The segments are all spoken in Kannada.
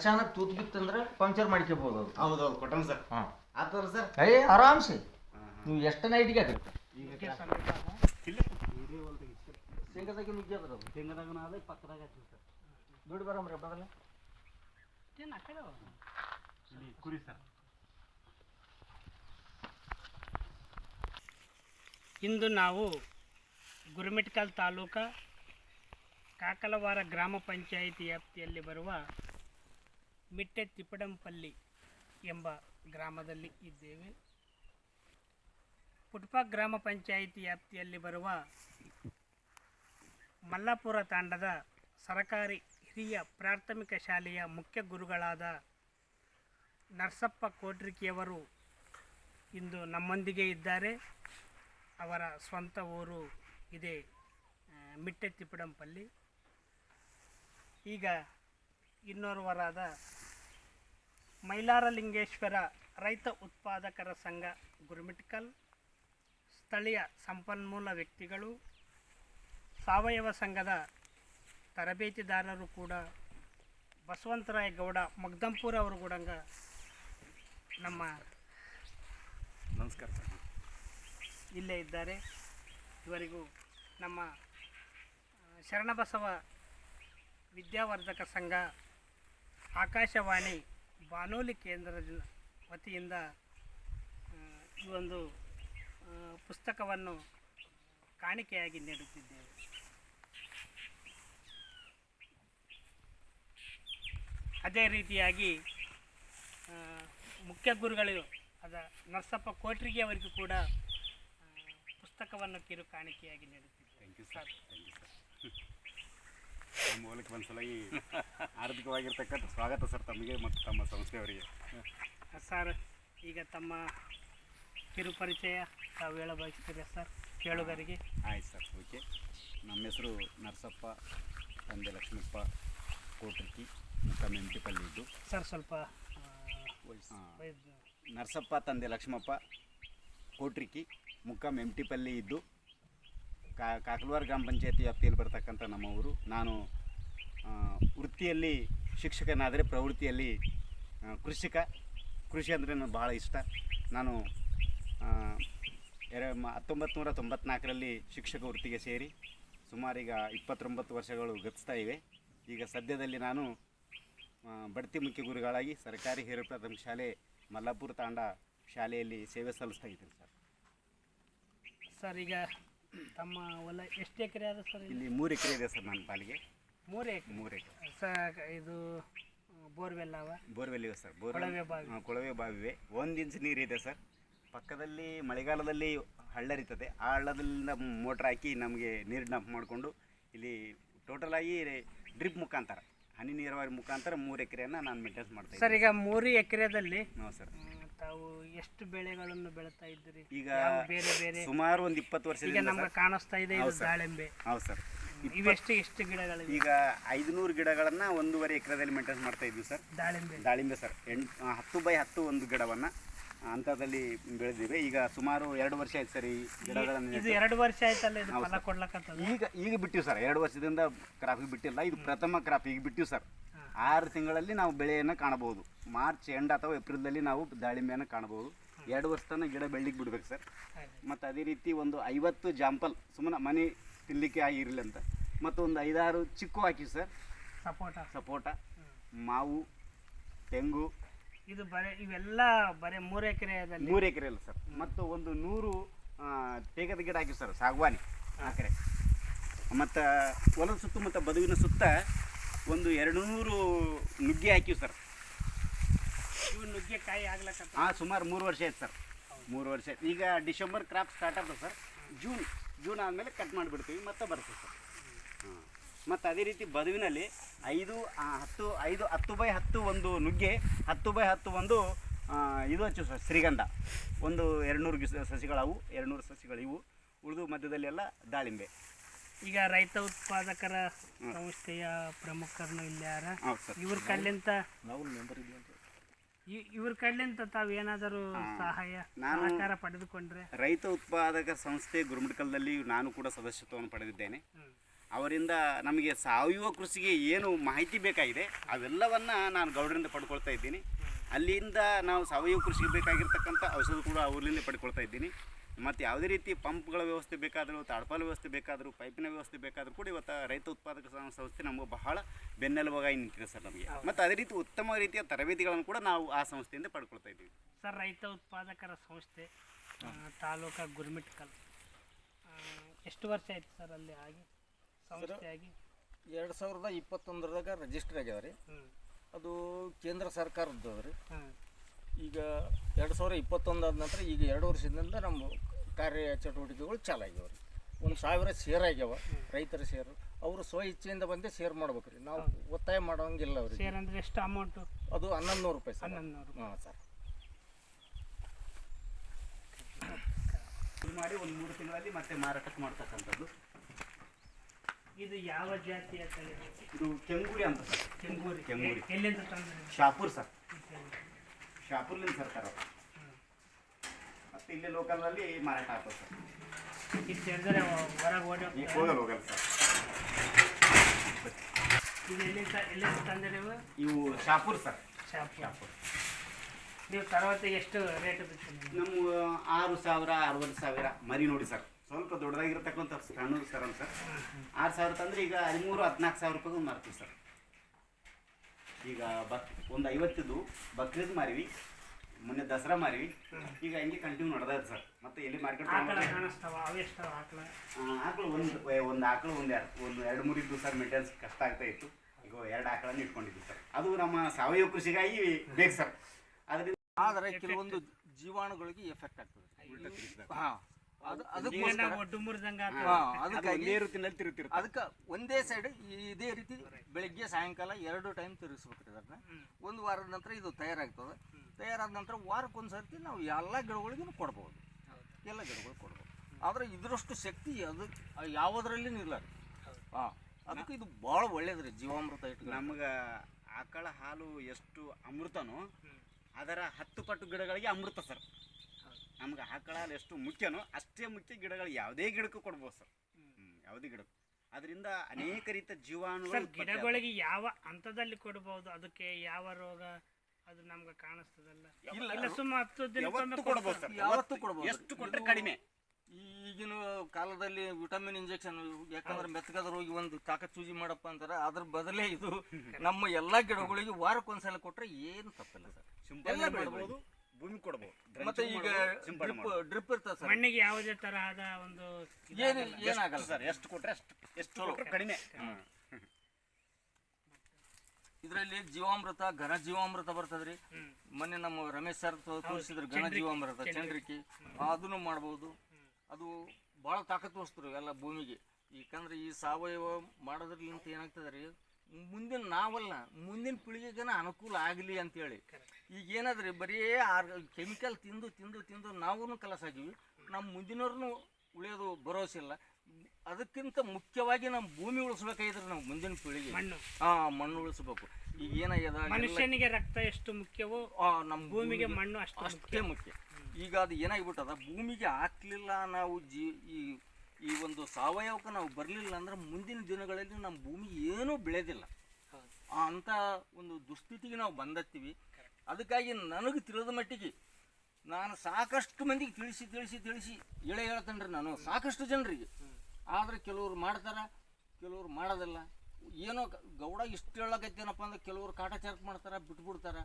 ಅಚಾನಕ್ ತೂತ್ ಬಿತ್ತಂದ್ರೆ ಪಂಕ್ಚರ್ ಮಾಡ್ಕೋಬಹುದು ಹೌದು ಹೌದು ಕೊಟ್ಟಣ ಸರ್. ಹಾಂ. ಆತದ ಸರ್. ಏ ಆರಾಮ್ಸಿ. ನೀವು ಎಷ್ಟು ನೈಟಿಗೆ ಹಾಕಿ ಶೇಂಗದಾಗ ನುಗ್ಗಿ ಅದು? ಶೇಂಗದಾಗ ಅದ ಪಕ್ಕದಾಗ ಹಚ್ಚಿ ಸರ್. ದುಡ್ಡು ಬರಮ್ರಿ ಬದಲ ಏನು ಕುರಿ ಸರ್. ಇಂದು ನಾವು ಗುರುಮಿಟ್ಕಲ್ ತಾಲೂಕ ಕಾಕಲವಾರ ಗ್ರಾಮ ಪಂಚಾಯಿತಿ ವ್ಯಾಪ್ತಿಯಲ್ಲಿ ಬರುವ ಮಿಟ್ಟೆ ತಿಪ್ಪಡಂಪಲ್ಲಿ ಎಂಬ ಗ್ರಾಮದಲ್ಲಿ ಇದ್ದೇವೆ. ಪುಟ್ಪ ಗ್ರಾಮ ಪಂಚಾಯಿತಿ ವ್ಯಾಪ್ತಿಯಲ್ಲಿ ಬರುವ ಮಲ್ಲಾಪುರ ತಾಂಡದ ಸರಕಾರಿ ಹಿರಿಯ ಪ್ರಾಥಮಿಕ ಶಾಲೆಯ ಮುಖ್ಯ ಗುರುಗಳಾದ ನರಸಪ್ಪ ಕೋಟ್ರಿಕಿಯವರು ಇಂದು ನಮ್ಮೊಂದಿಗೆ ಇದ್ದಾರೆ. ಅವರ ಸ್ವಂತ ಊರು ಇದೆ ಮಿಟ್ಟೆ ತಿಪ್ಪಡಂಪಲ್ಲಿ. ಈಗ ಇನ್ನೋರ್ವರಾದ ಮೈಲಾರಲಿಂಗೇಶ್ವರ ರೈತ ಉತ್ಪಾದಕರ ಸಂಘ ಗುರುಮಿಟ್ಕಲ್ ಸ್ಥಳೀಯ ಸಂಪನ್ಮೂಲ ವ್ಯಕ್ತಿಗಳು ಸಾವಯವ ಸಂಘದ ತರಬೇತಿದಾರರು ಕೂಡ ಬಸವಂತರಾಯ ಗೌಡ ಮಗ್ದಂಪುರ ಅವರು ಕೂಡ ನಮ್ಮ ನಮಸ್ಕಾರ ಇಲ್ಲೇ ಇದ್ದಾರೆ. ಇವರಿಗೂ ನಮ್ಮ ಶರಣಬಸವ ವಿದ್ಯಾವರ್ಧಕ ಸಂಘ ಆಕಾಶವಾಣಿ ಬಾನುಲಿ ಕೇಂದ್ರದ ವತಿಯಿಂದ ಈ ಒಂದು ಪುಸ್ತಕವನ್ನು ಕಾಣಿಕೆಯಾಗಿ ನೀಡುತ್ತಿದ್ದೇವೆ. ಅದೇ ರೀತಿಯಾಗಿ ಮುಖ್ಯ ಗುರುಗಳು ಅದ ನರಸಪ್ಪ ಕೋಟ್ರಿಗೆ ಅವರಿಗೂ ಕೂಡ ಪುಸ್ತಕವನ್ನು ಕಿರು ಕಾಣಿಕೆಯಾಗಿ ನೀಡುತ್ತಿದ್ದೇವೆ. Thank you sir thank you sir ನಮ್ಮ ಮೂಲಕ ಒಂದ್ಸಲಾಗಿ ಆರ್ಥಿಕವಾಗಿರ್ತಕ್ಕಂಥ ಸ್ವಾಗತ ಸರ್ ತಮಗೆ ಮತ್ತು ತಮ್ಮ ಸಂಸ್ಥೆಯವರಿಗೆ. ಸರ್ ಈಗ ತಮ್ಮ ಕಿರು ಪರಿಚಯ ತಾವು ಹೇಳ ಬಯಸ್ತೀರಾ ಸರ್? ಕೇಳುಗರಿಗೆ. ಆಯ್ತು ಸರ್ ಓಕೆ. ನಮ್ಮ ಹೆಸರು ನರಸಪ್ಪ ತಂದೆ ಲಕ್ಷ್ಮಪ್ಪ ಕೋಟ್ರಿಕಿ ಮುಖ ಮೆಂಟಿಪಲ್ಲಿ ಇದ್ದು ಸರ್ ಸ್ವಲ್ಪ ನರಸಪ್ಪ ತಂದೆ ಲಕ್ಷ್ಮಪ್ಪ ಕೋಟ್ರಿಕಿ ಮುಖ ಪಲ್ಲಿ ಇದ್ದು. ಕಾ ಗ್ರಾಮ ಪಂಚಾಯತಿ ವ್ಯಾಪ್ತಿಯಲ್ಲಿ ಬರ್ತಕ್ಕಂಥ ನಮ್ಮ ಊರು. ನಾನು ವೃತ್ತಿಯಲ್ಲಿ ಶಿಕ್ಷಕನಾದರೆ ಪ್ರವೃತ್ತಿಯಲ್ಲಿ ಕೃಷಿಕ. ಕೃಷಿ ಅಂದರೆ ನನಗೆ ಭಾಳ ಇಷ್ಟ. ನಾನು ಎರ ಹತ್ತೊಂಬತ್ತು ನೂರ ತೊಂಬತ್ನಾಲ್ಕರಲ್ಲಿ ಶಿಕ್ಷಕ ವೃತ್ತಿಗೆ ಸೇರಿ ಸುಮಾರೀಗ ಇಪ್ಪತ್ತೊಂಬತ್ತು ವರ್ಷಗಳು ಗತಿಸ್ತಾ ಇವೆ. ಈಗ ಸದ್ಯದಲ್ಲಿ ನಾನು ಬಡ್ತಿ ಮುಖ್ಯ ಗುರುಗಳಾಗಿ ಸರ್ಕಾರಿ ಹಿರಿಯ ಪ್ರಾಥಮಿಕ ಶಾಲೆ, ಮಲ್ಲಾಪುರ ತಾಂಡ ಶಾಲೆಯಲ್ಲಿ ಸೇವೆ ಸಲ್ಲಿಸ್ತಾ ಇದ್ದೀನಿ ಸರ್. ಸರ್, ಈಗ ತಮ್ಮ ಹೊಲ ಎಷ್ಟು ಎಕರೆ ಅದ ಸರ್ ಇಲ್ಲಿ ಮೂರು ಎಕರೆ ಇದೆ ಸರ್ ನನ್ನ ಪಾಲಿಗೆ. ಮೂರು ಎಕರೆ ಮೂರು ಎಕರೆ. ಸರ್ ಇದು ಬೋರ್ವೆಲ್ ಅವ? ಬೋರ್ವೆಲ್ ಇವೆ ಸರ್ ಕೊಳವೆ ಬಾವಿ. ಕೊಳವೆ ಬಾವಿವೆ ಒಂದು ಇಂಚ್ ನೀರಿದೆ ಸರ್. ಪಕ್ಕದಲ್ಲಿ ಮಳೆಗಾಲದಲ್ಲಿ ಹಳ್ಳ ಹರಿತದೆ ಆ ಹಳ್ಳದಿಂದ ಮೋಟ್ರ್ ಹಾಕಿ ನಮಗೆ ನೀರು ಡಂಪ್ ಮಾಡಿಕೊಂಡು ಇಲ್ಲಿ ಟೋಟಲ್ ಆಗಿ ಡ್ರಿಪ್ ಮುಖಾಂತರ ಹನಿ ನೀರಾವರಿ ಮುಖಾಂತರ ಮೂರು ಎಕರೆಯನ್ನು ನಾನು ಮೇಂಟೆನ್ಸ್ ಮಾಡ್ತಾ ಸರ್ ಈಗ ಮೂರು ಎಕರೆದಲ್ಲಿ ಹಾಂ ಸರ್. ತಾವು ಎಷ್ಟು ಬೆಳೆಗಳನ್ನು ಬೆಳೀತಾ ಇದ್ದೀರಿ? ಈಗ ಯಾವ ಬೇರೆ ಬೇರೆ ಸುಮಾರು ಒಂದು ಇಪ್ಪತ್ತು ಈಗ ವರ್ಷದಿಂದ ನಮ್ಗೆ ಕಾಣಿಸ್ತಾ ಇದೆ ಇದು. ದಾಳಿಂಬೆ. ಹೌದು ಸರ್. ಇವೆಷ್ಟು ಎಷ್ಟು ಗಿಡಗಳಿವೆ? ಈಗ ಐದುನೂರು ಗಿಡಗಳನ್ನು ಒಂದೂವರೆ ಎಕರೆದಲ್ಲಿ ಮೇಂಟೈನ್ ಮಾಡ್ತಾ ಇದ್ವಿ ಸರ್. ದಾಳಿಂಬೆ. ದಾಳಿಂಬೆ ಸರ್. ಎಂಟು ಹತ್ತು ಬೈ ಹತ್ತು ಒಂದು ಗಿಡವನ್ನು ಹಂತದಲ್ಲಿ ಬೆಳೆದಿವೆ. ಈಗ ಸುಮಾರು ಎರಡು ವರ್ಷ ಆಯ್ತು ಸರ್ ಈ ಗಿಡಗಳನ್ನು ಇದು ನೆಟ್ಟು. ಎರಡು ವರ್ಷ ಆಯ್ತಲ್ಲ ಇದು ಫಲ ಕೊಡ್ಲಕ್ಕಂತ ಈಗ ಈಗ ಬಿಟ್ಟಿವಿ ಸರ್. ಎರಡು ವರ್ಷದಿಂದ ಕ್ರಾಪಿಗೆ ಬಿಟ್ಟಿಲ್ಲ. ಇದು ಪ್ರಥಮ ಕ್ರಾಪ್ ಈಗ ಬಿಟ್ಟಿವಿ ಸರ್. ಆರು ತಿಂಗಳಲ್ಲಿ ನಾವು ಬೆಳೆಯನ್ನು ಕಾಣಬಹುದು. ಮಾರ್ಚ್ ಎಂಡ್ ಅಥವಾ ಏಪ್ರಿಲ್ದಲ್ಲಿ ನಾವು ದಾಳಿಂಬೆಯನ್ನು ಕಾಣಬಹುದು. ಎರಡು ವರ್ಷ ತನಕ ಗಿಡ ಬೆಳ್ಳಿಗೆ ಬಿಡ್ಬೇಕು ಸರ್. ಮತ್ತು ಅದೇ ರೀತಿ ಒಂದು ಐವತ್ತು ಜಾಂಪಲ್ ಸುಮ್ಮನೆ ಮನೆ ತಿನ್ನಲಿಕ್ಕೆ ಆಗಿರಲಿ ಅಂತ. ಮತ್ತು ಒಂದು ಐದಾರು ಚಿಕ್ಕು ಹಾಕಿ ಸರ್. ಸಪೋಟ. ಸಪೋಟ ಮಾವು ತೆಂಗು. ಇದು ಬರೇ ಇವೆಲ್ಲ ಬರೇ ಮೂರು ಎಕರೆ ಮೂರು ಎಕರೆ ಅಲ್ಲ ಸರ್. ಮತ್ತು ಒಂದು ನೂರು ತೇಗದ ಗಿಡ ಹಾಕಿ ಸರ್ ಸಾಗವಾನಿ ಆ ಕಡೆ. ಮತ್ತು ಹೊಲದ ಸುತ್ತಮುತ್ತ ಬದುವಿನ ಸುತ್ತ ಒಂದು ಎರಡು ನೂರು ನುಗ್ಗೆ ಹಾಕಿವಿ ಸರ್. ಇವು ನುಗ್ಗೆಕಾಯಿ ಆಗ್ಲಕ್ಕ ಹಾಂ ಸುಮಾರು ಮೂರು ವರ್ಷ ಆಯ್ತು ಸರ್. ಮೂರು ವರ್ಷ ಆಯ್ತು. ಈಗ ಡಿಸೆಂಬರ್ ಕ್ರಾಪ್ ಸ್ಟಾರ್ಟ್ ಆಗ್ತದೆ ಸರ್. ಜೂನ್ ಜೂನ್ ಆದಮೇಲೆ ಕಟ್ ಮಾಡಿಬಿಡ್ತೀವಿ ಮತ್ತೆ ಬರ್ತದೆ ಸರ್. ಹಾಂ. ಮತ್ತು ಅದೇ ರೀತಿ ಬದುವಿನಲ್ಲಿ ಐದು ಹತ್ತು ಐದು ಹತ್ತು ಬೈ ಹತ್ತು ಒಂದು ನುಗ್ಗೆ ಹತ್ತು ಬೈ ಹತ್ತು ಒಂದು ಇದು ಹಚ್ಚು ಸರ್ ಶ್ರೀಗಂಧ. ಒಂದು ಎರಡು ನೂರು ಸಸಿಗಳವು ಎರಡು ನೂರು ಸಸಿಗಳಿವು ಉಳಿದು ಮಧ್ಯದಲ್ಲಿ ಎಲ್ಲ ದಾಳಿಂಬೆ. ಈಗ ರೈತ ಉತ್ಪಾದಕರ ಸಂಸ್ಥೆಯ ಪ್ರಮುಖರನ್ನು ಇಲ್ಲಿ ಯಾರ? ಇವ್ರ ಕಡ್ಲಿಂತ ಇವ್ರ ಕಡ್ಲಿಂತ ತಾವು ಏನಾದರೂ ಸಹಾಯ ಸಹಕಾರ ಪಡೆದುಕೊಂಡ್ರೆ? ರೈತ ಉತ್ಪಾದಕ ಸಂಸ್ಥೆ ಗುರುಮಡ್ಕಲ್ದಲ್ಲಿ ನಾನು ಕೂಡ ಸದಸ್ಯತ್ವವನ್ನು ಪಡೆದಿದ್ದೇನೆ. ಅವರಿಂದ ನಮಗೆ ಸಾವಯವ ಕೃಷಿಗೆ ಏನು ಮಾಹಿತಿ ಬೇಕಾಗಿದೆ ಅವೆಲ್ಲವನ್ನು ನಾನು ಗೌಡರಿಂದ ಪಡ್ಕೊಳ್ತಾ ಇದ್ದೀನಿ. ಅಲ್ಲಿಂದ ನಾವು ಸಾವಯವ ಕೃಷಿಗೆ ಬೇಕಾಗಿರ್ತಕ್ಕಂಥ ಔಷಧ ಕೂಡ ಅವರಿಂದ ಪಡ್ಕೊಳ್ತಾ ಇದ್ದೀನಿ. ಮತ್ತು ಯಾವುದೇ ರೀತಿ ಪಂಪ್ಗಳ ವ್ಯವಸ್ಥೆ ಬೇಕಾದರೂ ತಾಡ್ಪಾಲ ವ್ಯವಸ್ಥೆ ಬೇಕಾದರೂ ಪೈಪಿನ ವ್ಯವಸ್ಥೆ ಬೇಕಾದರೂ ಕೂಡ ಇವತ್ತು ರೈತ ಉತ್ಪಾದಕ ಸಂಸ್ಥೆ ನಮಗೆ ಬಹಳ ಬೆನ್ನೆಲುಬಾಗಿ ನಿಂತಿದೆ ಸರ್ ನಮಗೆ. ಮತ್ತು ಅದೇ ರೀತಿ ಉತ್ತಮ ರೀತಿಯ ತರಬೇತಿಗಳನ್ನು ಕೂಡ ನಾವು ಆ ಸಂಸ್ಥೆಯಿಂದ ಪಡ್ಕೊಳ್ತಾ ಇದ್ದೀವಿ. ಸರ್ ರೈತ ಉತ್ಪಾದಕರ ಸಂಸ್ಥೆ ತಾಲೂಕು ಗುರುಮಿಟ್ಕಲ್ ಎಷ್ಟು ವರ್ಷ ಆಯ್ತು ಸರ್ ಅಲ್ಲಿ ಆಗಿ ಸಂಸ್ಥೆಯಾಗಿ ಎರಡು ಸಾವಿರದ ಇಪ್ಪತ್ತೊಂದರದಾಗ ರಿಜಿಸ್ಟರ್ ಆಗ್ಯಾವ ರೀ. ಅದು ಕೇಂದ್ರ ಸರ್ಕಾರದ್ದು ರೀ. ಈಗ ಎರಡು ಸಾವಿರ ಇಪ್ಪತ್ತೊಂದು ಆದ ನಂತರ ಈಗ ಎರಡು ವರ್ಷದಿಂದ ನಮ್ಮ ಕಾರ್ಯ ಚಟುವಟಿಕೆಗಳು ಚಾಲು ಆಗ್ಯಾವ ರೀ. ಒಂದು ಸಾವಿರ ಶೇರ್ ಆಗ್ಯಾವ ರೈತರ ಶೇರು ಅವರು ಸ್ವ ಇಚ್ಛೆಯಿಂದ ಬಂದು ಶೇರ್ ಮಾಡ್ಬೇಕು ರೀ ನಾವು ಒತ್ತಾಯ ಮಾಡೋಂಗಿಲ್ಲ ಅವ್ರಿ ಸೇರ್ ಅಂದ್ರೆ ಎಷ್ಟು ಅಮೌಂಟು ಅದು ಹನ್ನೊಂದು ನೂರು ರೂಪಾಯಿ ಸರ್. ಹನ್ನೊಂದು ನೂರು ಹಾಂ ಸರ್. ಇದು ಮಾಡಿ ಒಂದು ಮೂರು ತಿಂಗಳಲ್ಲಿ ಮತ್ತೆ ಮಾರಾಟಕ್ಕೆ ಮಾಡ್ತಕ್ಕಂಥದ್ದು. ಇದು ಯಾವ ಜಾತಿಯ ತಳಿ ಇದು ಕೆಂಗೂರಿ ಅಂತ ಸರ್. ಕೆಂಗೂರಿ. ಕೆಂಗೂರಿ. ಎಲ್ಲಿಂದ ತಂದ್ರೆ? ಶಾಪುರ್ ಸರ್. ಶಾಪುರ್ಲಿಂದ ಸರ್ಕಾರ. ಮತ್ತೆ ಇಲ್ಲಿ ಲೋಕಲ್ನಲ್ಲಿ ಮಾರಾಟ ಆಗ್ತದೆ ಸರ್. ಹೋಗಲ್ಲ ಹೋಗಲ್ಲ ಸರ್. ಇವು? ಶಾಪುರ್ ಸರ್. ಶಾಪುರ. ಶಾಪುರ್. ನೀವು ತರವತ್ತು ಎಷ್ಟು ರೇಟ್ ನಮ್ಮ ಆರು ಸಾವಿರ ಅರವತ್ತು ಸಾವಿರ ಮರಿ ನೋಡಿ ಸರ್. ಸ್ವಲ್ಪ ದೊಡ್ಡದಾಗಿರ್ತಕ್ಕಂಥ ಸಣ್ಣ ಸರ್ ಅಂತ ಸರ್. ಆರು ಸಾವಿರ ತಂದ್ರೆ ಈಗ ಹದಿಮೂರು ಹದಿನಾಲ್ಕು ಸಾವಿರ ರೂಪಾಯಿಗೆ ಮಾರ್ತೀವಿ ಸರ್. ಈಗ ಬಕ್ ಒಂದು ಐವತ್ತದು ಬಕ್ರೀದ್ ಮಾರಿವಿ ಮೊನ್ನೆ ದಸರಾ ಮಾರಿವಿ. ಈಗ ಹಂಗೆ ಕಂಟಿನ್ಯೂ ನಡೆದ ಸರ್. ಮತ್ತೆ ಎಲ್ಲಿ ಮಾರ್ಕೆಟ್ ಆಕಳ ಕಾಣಿಸ್ತಾವ ಅವು ಎಷ್ಟಾವ ಆಕಳ? ಆಕಳು ಒಂದು ಒಂದು ಆಕಳು ಒಂದು ಎರಡು ಒಂದು ಎರಡು ಮೂರು ಇದ್ದು ಸರ್ ಮೇಂಟೆನ್ಸ್ ಕಷ್ಟ ಆಗ್ತಾ ಇತ್ತು. ಈಗ ಎರಡು ಆಕಳನ್ನು ಇಟ್ಕೊಂಡಿದ್ವಿ ಸರ್. ಅದು ನಮ್ಮ ಸಾವಯವ ಕೃಷಿಗಾಗಿ ಬೇಕು ಸರ್. ಅದರಿಂದ ಆದರೆ ಕೆಲವೊಂದು ಜೀವಾಣುಗಳಿಗೆ ಎಫೆಕ್ಟ್ ಆಗ್ತದೆ. ಹಾಂ. ರೀತಿಯಲ್ಲಿ ತಿರುಗ್ತಿರುತ್ತೆ. ಅದಕ್ಕೆ ಒಂದೇ ಸೈಡ್ ಇದೇ ರೀತಿ ಬೆಳಿಗ್ಗೆ ಸಾಯಂಕಾಲ ಎರಡು ಟೈಮ್ ತಿರುಗಿಸ್ಬೇಕು ರೀ ಅದನ್ನ. ಒಂದು ವಾರದ ನಂತರ ಇದು ತಯಾರಾಗ್ತದೆ. ತಯಾರಾದ ನಂತರ ವಾರಕ್ಕೊಂದು ಸರ್ತಿ ನಾವು ಎಲ್ಲ ಗಿಡಗಳಿಗೂ ಕೊಡ್ಬೋದು. ಎಲ್ಲ ಗಿಡಗಳು ಕೊಡ್ಬೋದು. ಆದರೆ ಇದರಷ್ಟು ಶಕ್ತಿ ಅದು ಯಾವುದರಲ್ಲಿ ಇಲ್ಲ ರೀ. ಹಾಂ ಅದಕ್ಕೆ ಇದು ಭಾಳ ಒಳ್ಳೇದು ರೀ ಜೀವಾಮೃತ ಇಟ್ಟು ನಮ್ಗೆ ಆಕಳ ಹಾಲು ಎಷ್ಟು ಅಮೃತನೋ ಅದರ ಹತ್ತು ಪಟ್ಟು ಗಿಡಗಳಿಗೆ ಅಮೃತ ಸರ್. ನಮ್ಗೆ ಆಕಳ ಎಷ್ಟು ಮುಖ್ಯನೋ ಅಷ್ಟೇ ಮುಖ್ಯ ಗಿಡಗಳು ಯಾವುದೇ ಗಿಡಕ್ಕೂ ಕೊಡ್ಬೋದು ಸರ್. ಯಾವುದೇ ಗಿಡಕ್ಕೂ. ಅದರಿಂದ ಅನೇಕ ರೀತಿಯ ಜೀವಾಣುಗಳು. ಗಿಡಗಳಿಗೆ ಯಾವ ಹಂತದಲ್ಲಿ ಕೊಡಬಹುದು ಅದಕ್ಕೆ ಯಾವ ರೋಗ ಅದು ನಮ್ಗೆ ಕಾಣಿಸ್ತದಲ್ಲ? ಇಲ್ಲ, ಇಲ್ಲ ಸುಮ್ಮ ಹತ್ತು ದಿನ ಕೊಡ್ಬೋದು ಸರ್. ಯಾವತ್ತೂ ಯಾವತ್ತೂ ಕೊಡ್ಬೋದು. ಎಷ್ಟು ಕೊಟ್ಟರೆ ಕಡಿಮೆ. ಈಗಿನ ಕಾಲದಲ್ಲಿ ವಿಟಮಿನ್ ಇಂಜೆಕ್ಷನ್ ಯಾಕಂದ್ರೆ ಮೆತ್ತಗದ ರೋಗಿ ಒಂದು ತಾಕತ್ ಚೂಜಿ ಮಾಡಪ್ಪ ಅಂತಾರೆ ಅದ್ರ ಬದಲೇ ಇದು ನಮ್ಮ ಎಲ್ಲಾ ಗಿಡಗಳಿಗೆ ವಾರಕ್ಕೊಂದ್ಸಲ ಕೊಟ್ರೆ ಏನು ತಪ್ಪಿಲ್ಲ ಸರ್. ಸಿಂಪಲ್ ಎಲ್ಲ ಭೂಮಿ ಕೊಡ್ಬೋದು. ಮತ್ತೆ ಈಗ ಡ್ರಿಪ್ ಡ್ರಿಪ್ ಇರ್ತದೆ ಸರ್. ಮಣ್ಣಿಗೆ ಯಾವುದೇ ತರಹದ ಒಂದು ಏನಿಲ್ಲ ಏನಾಗಲ್ಲ. ಸರ್ ಎಷ್ಟು ಕೊಟ್ರೆ ಅಷ್ಟು ಎಷ್ಟು ಕೊಟ್ರೆ ಕಡಿಮೆ. ಇದರಲ್ಲಿ ಜೀವಾಮೃತ ಘನ ಜೀವಾಮೃತ ಬರ್ತದ್ರಿ. ಮೊನ್ನೆ ನಮ್ಮ ರಮೇಶ್ ಸರ್ ತೋರಿಸಿದ್ರು ಘನ ಜೀವಾಮೃತ ಚಂದ್ರಿಕೆ. ಅದನ್ನು ಮಾಡ್ಬೋದು. ಅದು ಭಾಳ ತಾಕತ್ತು ವಸ್ತು ಎಲ್ಲ ಭೂಮಿಗೆ. ಯಾಕಂದ್ರೆ ಈ ಸಾವಯವ ಮಾಡೋದ್ರಲ್ಲಿಂತ ಏನಾಗ್ತದೆ ರೀ? ಮುಂದಿನ ನಾವಲ್ಲ ಮುಂದಿನ ಪೀಳಿಗೆಗನ ಅನುಕೂಲ ಆಗಲಿ ಅಂತೇಳಿ. ಈಗ ಏನಾದ್ರಿ ಬರೀ ಆರ್ ಕೆಮಿಕಲ್ ತಿಂದು ತಿಂದು ತಿಂದು ನಾವೂ ಕಲಸ ಆಗಿವಿ ನಮ್ಮ ಮುಂದಿನವ್ರನ್ನು ಉಳಿಯೋದು ಭರವಸೆ ಇಲ್ಲ. ಅದಕ್ಕಿಂತ ಮುಖ್ಯವಾಗಿ ನಮ್ಮ ಭೂಮಿ ಉಳಿಸ್ಬೇಕಾಗಿದ್ರೆ ನಾವು ಮುಂದಿನ ಪೀಳಿಗೆ. ಹಾ ಮಣ್ಣು ಉಳಿಸ್ಬೇಕು. ಈಗ ಏನಾಗ್ಯದ ಮನುಷ್ಯನಿಗೆ ರಕ್ತ ಎಷ್ಟು ಮುಖ್ಯವೋ ನಮ್ಮ ಭೂಮಿಗೆ ಮಣ್ಣು ಅಷ್ಟು ಅಷ್ಟೇ ಮುಖ್ಯ. ಈಗ ಅದು ಏನಾಗ್ಬಿಟ್ಟದ? ಭೂಮಿಗೆ ಹಾಕ್ಲಿಲ್ಲ ನಾವು ಜೀ ಈ ಈ ಒಂದು ಸಾವಯವಕ್ಕೆ ನಾವು ಬರಲಿಲ್ಲ ಅಂದ್ರೆ ಮುಂದಿನ ದಿನಗಳಲ್ಲಿ ನಮ್ಮ ಭೂಮಿ ಏನೂ ಬೆಳೆದಿಲ್ಲ. ಅಂತ ಅಂಥ ಒಂದು ದುಸ್ಥಿತಿಗೆ ನಾವು ಬಂದತ್ತೀವಿ. ಅದಕ್ಕಾಗಿ ನನಗೆ ತಿಳಿದ ಮಟ್ಟಿಗೆ ನಾನು ಸಾಕಷ್ಟು ಮಂದಿಗೆ ತಿಳಿಸಿ ತಿಳಿಸಿ ತಿಳಿಸಿ ಹೇಳೇ ಹೇಳ್ತೇನೆ ರೀ ನಾನು. ಸಾಕಷ್ಟು ಜನರಿಗೆ. ಆದರೆ ಕೆಲವ್ರು ಮಾಡ್ತಾರ ಕೆಲವ್ರು ಮಾಡೋದಿಲ್ಲ. ಏನೋ ಗೌಡ ಇಷ್ಟು ಹೇಳಕತ್ತೇನಪ್ಪ ಅಂದ್ರೆ ಕೆಲವ್ರು ಕಾಟಾಚಾರಕ್ಕೆ ಮಾಡ್ತಾರ ಬಿಟ್ಬಿಡ್ತಾರ.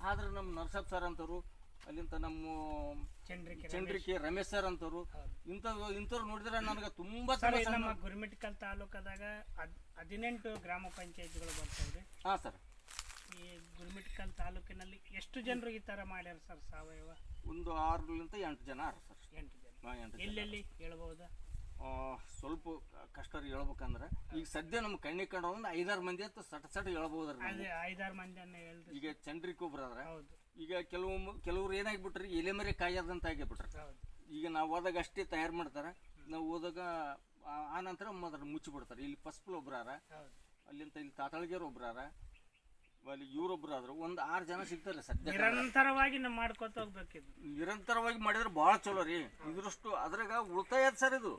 ಆದ್ರೆ ನಮ್ಮ ನರಸಪ್ಪ ಸರ್ ಅಂತವರು ಅಲ್ಲಿಂದ ನಮ್ಮ ಚಂದ್ರಿಕೆ ರಮೇಶ್. ಸರ್ ಅಂತವರು. ಇಂಥವ್ರು ಇಂಥವ್ರು ನೋಡಿದ್ರೆ ನನಗೆ ತುಂಬಾ ಸರ್ ಇದು ನಮ್ಮ ಗುರುಮಿಟ್ಕಲ್ ತಾಲೂಕದಾಗ ಹದ್ ಹದಿನೆಂಟು ಗ್ರಾಮ ಪಂಚಾಯತ್ಗಳು ಬರ್ತಾವ್ರಿ. ಹಾಂ ಸರ್. ಈ ಗುರುಮಿಟ್ಕಲ್ ತಾಲೂಕಿನಲ್ಲಿ ಎಷ್ಟು ಜನರು ಈ ತರ ಮಾಡ್ಯಾರ ಸರ್ ಸಾವಯವ? ಒಂದು ಆರರಿಂದ ಎಂಟು ಜನ ಆರು ಸರ್. ಎಂಟು ಜನ. ಹಾಂ ಎಂಟು ಜನ. ಎಲ್ಲೆಲ್ಲಿ ಹೇಳ್ಬಹುದಾ ಆ, ಸ್ವಲ್ಪ ಕಷ್ಟ ಹೇಳ್ಬೇಕಂದ್ರೆ ಈಗ ಸದ್ಯ ನಮ್ಮ ಕಣ್ಣಿ ಕಂಡ ಒಂದು ಐದಾರು ಮಂದಿ ಅಂತ ಸಟ್ ಸಟ್ ಹೇಳ್ಬೋದ್ರಿ ನಾವು. ಅದೇ ಐದಾರು ಮಂದಿ ಹೇಳ್ರಿ ಈಗ ಚಂದ್ರಿಕೊಬ್ರ ಒಬ್ರು ಅದ್ರ ಹೌದು. ಈಗ ಕೆಲವು ಕೆಲವ್ರು ಏನಾಗ್ಬಿಟ್ರಿ ಎಲೆ ಮರಿ ಕಾಯೋದಂತ ಆಗಿಬಿಟ್ರಿ. ಈಗ ನಾವು ಹೋದಾಗ ಅಷ್ಟೇ ತಯಾರು ಮಾಡ್ತಾರೆ. ನಾವು ಹೋದಾಗ ಆ- ನಂತರ ಮೊದಲು ಮುಚ್ಚಿಬಿಡ್ತಾರೆ. ಇಲ್ಲಿ ಪಸ್ಪಲ್ ಒಬ್ರು ಅಲ್ಲಿಂತ ಅಲ್ಲಿಂದ ಇಲ್ಲಿ ತಾತಳಗೇರು ಒಬ್ರು ಅರ ಅಲ್ಲಿ ಇವ್ರೊಬ್ರು ಆದ್ರು. ಒಂದು ಆರು ಜನ ಸಿಗ್ತಾರೆ ಸದ್ಯ ನಿರಂತರವಾಗಿ ನಾವು ಮಾಡ್ಕೊತ ಹೋಗ್ಬೇಕಿದು. ನಿರಂತರವಾಗಿ ಮಾಡಿದ್ರೆ ಭಾಳ ಚಲೋ ರೀ. ಇದ್ರಷ್ಟು ಅದ್ರಾಗ ಉಳಿತಾಯ ಅದ ಸರ್ ಇದು.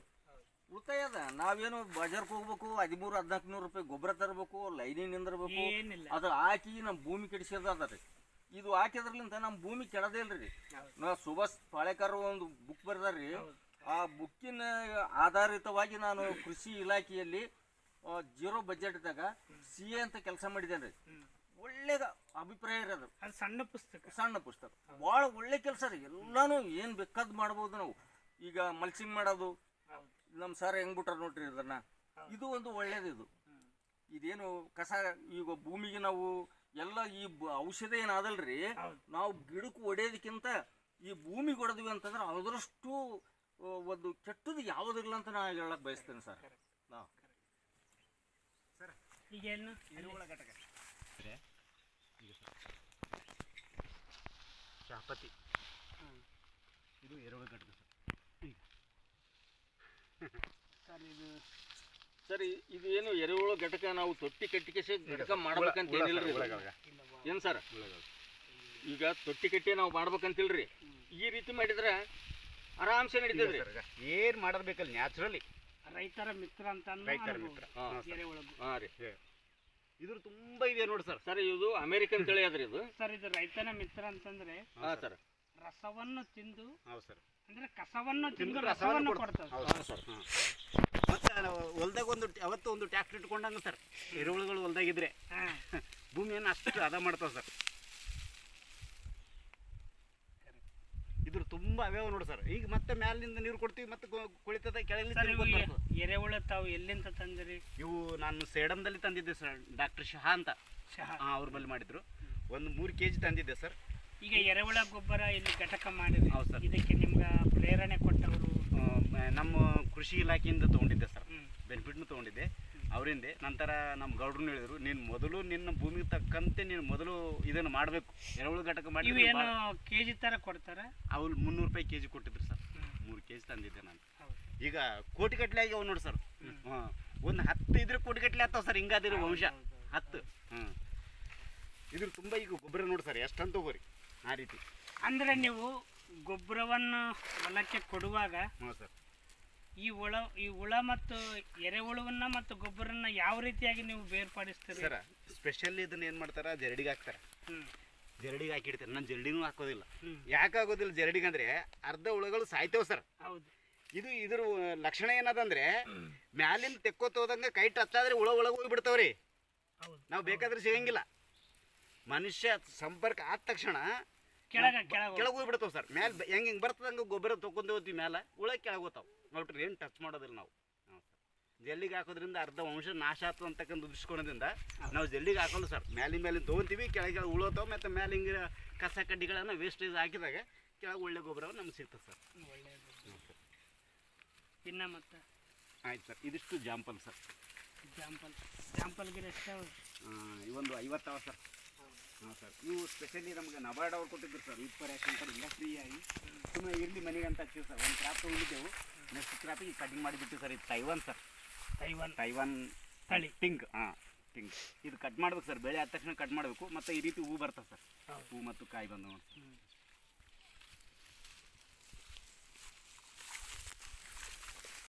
ಉಳಿತಾಯ ಅದ. ನಾವೇನು ಬಜಾರ್ಗೆ ಹೋಗ್ಬೇಕು ಹದಿಮೂರು ಹದಿನಾಲ್ಕು ನೂರು ರೂಪಾಯಿ ಗೊಬ್ಬರ ತರಬೇಕು ಲೈನಿಂಗ್ ನಿಂದಿರ್ಬೇಕು. ಅದು ಹಾಕಿ ನಮ್ಮ ಭೂಮಿ ಕೆಡಿಸೋದು ಅದ ರೀ. ಇದು ಹಾಕಿದ್ರಲಿಂದ ನಮ್ಮ ಭೂಮಿ ಕೆಡದೇ ಇಲ್ರಿ. ನಾ ಸುಭಾಷ್ ಪಾಳೇಕರ್ ಒಂದು ಬುಕ್ ಬರ್ದಾರ್ರಿ. ಆ ಬುಕ್ಕಿನ ಆಧಾರಿತವಾಗಿ ನಾನು ಕೃಷಿ ಇಲಾಖೆಯಲ್ಲಿ ಜೀರೋ ಬಜೆಟ್ದಾಗ ಸಿ ಎ ಅಂತ ಕೆಲಸ ಮಾಡಿದ್ದೇನೆ ರೀ ಒಳ್ಳೇದ ಒಳ್ಳೆ ಅಭಿಪ್ರಾಯ ಇರೋದು ಅದು. ಸಣ್ಣ ಪುಸ್ತಕ. ಸಣ್ಣ ಪುಸ್ತಕ. ಭಾಳ ಒಳ್ಳೆ ಕೆಲಸ ರೀ. ಎಲ್ಲಾನು ಏನು ಬೇಕಾದ್ ಮಾಡ್ಬೋದು ನಾವು. ಈಗ ಮಲ್ಚಿಂಗ್ ಮಾಡೋದು ನಮ್ಮ ಸರ್ ಹೆಂಗ್ ಬಿಟ್ರ ನೋಡ್ರಿ ಇದನ್ನ ಇದು ಒಂದು ಒಳ್ಳೇದು ಇದು. ಇದೇನು ಕಸ ಈಗ ಭೂಮಿಗೆ ನಾವು ಎಲ್ಲ ಈ ಬ- ಔಷಧ ಏನಾದಲ್ರಿ ನಾವು ಗಿಡಕ್ಕೆ ಒಡೆಯೋದಕ್ಕಿಂತ ಈ ಭೂಮಿಗೆ ಹೊಡೆದ್ವಿ ಅಂತಂದ್ರೆ ಅದರಷ್ಟು ಆ, ಒಂದು ಕೆಟ್ಟದ್ದು ಯಾವುದಿಲ್ಲ ಅಂತ ನಾ ಹೇಳಕ್ ಬಯಸ್ತೇನೆ ಸರ್. ನಾ ಚಾಪತಿ. ಇದು ಎರಡು ಘಟಕ ಸರ್ ಇದು ಸರ್ ಇದು ಏನು ಎರೆಹುಳು ಘಟಕ ನಾವು ತೊಟ್ಟಿ ಕಟ್ಟಿಗೆ ಘಟಕ ಮಾಡ್ಬೇಕಂತ ಏನಿಲ್ರಿ ಏನ್ ಸರ್? ಈಗ ತೊಟ್ಟಿ ಕಟ್ಟಿ ನಾವು ಮಾಡ್ಬೇಕಂತಿಲ್ರಿ. ಈ ರೀತಿ ಮಾಡಿದ್ರೆ ಆರಾಮ್ಸೆ ನಡೀತದ್ರಿ? ಏನು ಮಾಡೋದು ಬೇಕಲ್ಲ ನ್ಯಾಚುರಲಿ ರೈತರ ಮಿತ್ರ ಅಂತ ರೈತರ ಮಿತ್ರ. ಹಾ. ರೀ. ಇದ್ರ ತುಂಬಾ ಇದೆ ನೋಡಿ ಸರ್. ಸರ್ ಇದು ಅಮೇರಿಕನ್ ತಳಿ ಅದ್ರಿ ಇದು? ಸರ್ ಇದು ರೈತನ ಮಿತ್ರ ಅಂತಂದ್ರೆ ಹಾ ಸರ್. ರಸವನ್ನು ತಿಂದು ಹೌದು ಸರ್. ಅಂದ್ರೆ ಕಸವನ್ನು ತಿಂದು ರಸವನ್ನು ಕೊಡ್ತದೆ ಹೌದು ಸರ್. ಹೊಲ್ದಾಗ ಒಂದು ಅವತ್ತು ಒಂದು ಟ್ಯಾಕ್ಟ್ರ್ ಇಟ್ಕೊಂಡಂಗ ಸರ್ ಎರೆಹುಳುಗಳು ಹೊಲ್ದಾಗಿದ್ರೆ. ಹಾ. ಭೂಮಿಯನ್ನು ಅಷ್ಟು ಅದ ಮಾಡ್ತಾವೆ ಸರ್ ಇದ್ರ ತುಂಬಾ ಅವ್ಯಾವ ನೋಡಿ ಸರ್ ಈಗ ಮತ್ತೆ ಮ್ಯಾಲಿಂದ ನೀರು ಕೊಡ್ತೀವಿ ಮತ್ತೆ ಕುಳಿತದ ಕೆಳಗಿಂದ ಎರೆಹುಳ ತಾವು ಎಲ್ಲಿಂದ ತಂದಿರಿ? ಇವು ನಾನು ಸೇಡಂದಲ್ಲಿ ತಂದಿದ್ದೆ ಸರ್ ಡಾಕ್ಟರ್ ಶಹಾ ಅಂತ. ಶಹಾ ಆ, ಅವ್ರ ಬಳಿ ಮಾಡಿದ್ರು. ಒಂದು ಮೂರು ಕೆ ಜಿ ತಂದಿದ್ದೆ ಸರ್ ಈಗ ಎರೆಹುಳ ಗೊಬ್ಬರ ಇಲ್ಲಿ ಘಟಕ ಮಾಡಿದ್ರು. ಹೌದು ಸರ್. ಇದಕ್ಕೆ ನಿಮ್ಗೆ ಪ್ರೇರಣೆ ಕೊಟ್ಟವರು. ನಮ್ಮ ಕೃಷಿ ಇಲಾಖೆಯಿಂದ ತೊಗೊಂಡಿದ್ದೆ. ಬೆನಿಫಿಟ್ನು ತೊಗೊಂಡಿದ್ದೆ. ಅವರಿಂದೆ ನಂತರ ನಮ್ಮ ಗೌಡ್ರು ಹೇಳಿದ್ರು ನೀನು ಮೊದಲು ನಿನ್ನ ಭೂಮಿಗೆ ತಕ್ಕಂತೆ ನೀನು ಮೊದಲು ಇದನ್ನು ಮಾಡಬೇಕು. ಎರೆಹುಳು ಘಟಕ ಮಾಡಿ ಕೆ ಕೆಜಿ ತರ ಕೊಡ್ತಾರೆ? ಅವ್ರು ಮುನ್ನೂರು ರೂಪಾಯಿ ಕೆ ಜಿ ಕೊಟ್ಟಿದ್ರು ಸರ್. ಮೂರು ಕೆ ಜಿ ತಂದಿದ್ದೆ ನಾನು. ಈಗ ಕೋಟಿ ಗಟ್ಟಲೆ ಆಗ್ಯಾವ ನೋಡಿ ಸರ್. ಹ್ಞೂ ಒಂದು ಹತ್ತು ಇದ್ರೆ ಕೋಟಿ ಗಟ್ಟಲೆ ಆಗ್ತಾವ ಸರ್ ಹಿಂಗಾದಿರೋ ವಂಶ. ಹತ್ತು. ಹ್ಞೂ ಇದ್ರ ತುಂಬ ಈಗ ಗೊಬ್ಬರ ನೋಡಿ ಸರ್ ಎಷ್ಟಂತ ತಗೋರಿ ಆ ರೀತಿ. ಅಂದ್ರೆ ನೀವು ಗೊಬ್ಬರವನ್ನು ಹೊಲಕ್ಕೆ ಕೊಡುವಾಗ ಹ್ಞೂ ಸರ್. ಈ ಹುಳ ಈ ಹುಳ ಮತ್ತು ಎರೆಹುಳುವನ್ನ ಮತ್ತು ಗೊಬ್ಬರನ್ನ ಯಾವ ರೀತಿಯಾಗಿ ನೀವು ಬೇರ್ಪಡಿಸ್ತೀರಿ? ಸರ್ ಸ್ಪೆಷಲ್ ಇದನ್ನ ಏನು ಮಾಡ್ತಾರೆ? ಜರಡಿಗೆ ಹಾಕ್ತಾರೆ. ಜರಡಿಗೆ ಹಾಕಿಡ್ತಾರೆ. ನಾನು ಜರಡಿನೂ ಹಾಕೋದಿಲ್ಲ. ಯಾಕಾಗೋದಿಲ್ಲ ಯಾಕೆ ಆಗೋದಿಲ್ಲ ಜರಡಿಗೆ ಅಂದರೆ ಅರ್ಧ ಹುಳಗಳು ಸಾಯ್ತೇವೆ ಸರ್. ಹೌದು. ಇದು ಇದ್ರ ಲಕ್ಷಣ ಏನದಂದ್ರೆ ಮ್ಯಾಲಿಂದ ತೆಕ್ಕೋತ ಕೈಟ್ ಕೈ ಟಚ್ ಆದ್ರೆ ಹುಳ ಒಳಗೆ ಹೋಗ್ಬಿಡ್ತಾವ್ರಿ. ನಾವು ಬೇಕಾದ್ರೆ ಸಿಗಂಗಿಲ್ಲ. ಮನುಷ್ಯ ಸಂಪರ್ಕ ಆದ ತಕ್ಷಣ ಕೆಳಗ ಕೆಳಗ ಕೆಳಗೆ ಹೋಗ್ಬಿಡ್ತಾವ ಸರ್. ಮ್ಯಾಲೆ ಹೆಂಗೆ ಹಿಂಗೆ ಬರ್ತದಂಗೆ ಗೊಬ್ಬರ ತೊಗೊಂಡು ಹೋಗ್ತೀವಿ ಮ್ಯಾಲೆ. ಉಳ ಕೆಳಗೆ ಹೋಗ್ತಾವ. ನೋಡ್ರಿ ಏನು ಟಚ್ ಮಾಡೋದಿಲ್ಲ ನಾವು. ಹಾಂ ಸರ್. ಜಲ್ಲಿಗೆ ಹಾಕೋದ್ರಿಂದ ಅರ್ಧ ವಂಶ ನಾಶ ಆಗ್ತದ ಅಂತಕ್ಕಂತ ದೃಷ್ಟಿಕೋನದಿಂದ ನಾವು ಜಲ್ಲಿಗೆ ಹಾಕೋಲ್ಲ ಸರ್. ಮ್ಯಾಲಿನ ಮೇಲೆ ತೊಗೊಂತೀವಿ ಕೆಳಗೆ ಉಳೋತಾವ ಮತ್ತು ಮ್ಯಾಲ ಹಿಂಗೆ ಕಸ ಕಡ್ಡಿಗಳನ್ನು ವೇಸ್ಟೇಜ್ ಹಾಕಿದಾಗ ಕೆಳಗೆ ಒಳ್ಳೆ ಗೊಬ್ಬರ ನಮ್ಗೆ ಸಿಗ್ತದೆ ಸರ್. ಇನ್ನ ಮತ್ತೆ? ಆಯ್ತು ಸರ್. ಇದಿಷ್ಟು ಜಾಂಪಲ್ ಸರ್. ಜಾಂಪಲ್. ಜಾಂಪಲ್ ಎಷ್ಟು ಒಂದು ಇವೊಂದು ಐವತ್ತವ ಸರ್. ಹಾಂ ಸರ್. ಇವು ಸ್ಪೆಷಲಿ ನಮಗೆ ನಬಾರ್ಡ್ ಅವ್ರು ಕೊಟ್ಟಿದ್ರು ಸರ್. ಇಪ್ಪರ್ ಯಾಕಂತಾರೆ ಇಲ್ಲ ಆಗಿ. ಸುಮ್ಮನೆ ಇರಲಿ ಮನೆಗೆ ಅಂತ ಹಚ್ಚಿವಿ ಸರ್. ಒಂದು ಕ್ರಾಪ್ ತೊಗೊಂಡಿದ್ದೆವು ನೆಕ್ಸ್ಟ್ ಕ್ರಾಪಿಗೆ ಕಟಿಂಗ್ ಮಾಡಿಬಿಟ್ಟು ಸರ್ ಇದು ತೈವಾನ್ ಸರ್. ತೈವಾನ್ ತೈವಾನ್ ತಳಿ. ಪಿಂಕ್ ಹಾಂ ಪಿಂಕ್ ಇದು ಕಟ್ ಮಾಡ್ಬೇಕು ಸರ್. ಬೆಳೆ ಆದ ತಕ್ಷಣ ಕಟ್ ಮಾಡಬೇಕು. ಮತ್ತು ಈ ರೀತಿ ಹೂ ಬರ್ತದೆ ಸರ್. ಹೂ ಮತ್ತು ಕಾಯಿ ಬಂದು ಹ್ಮ್.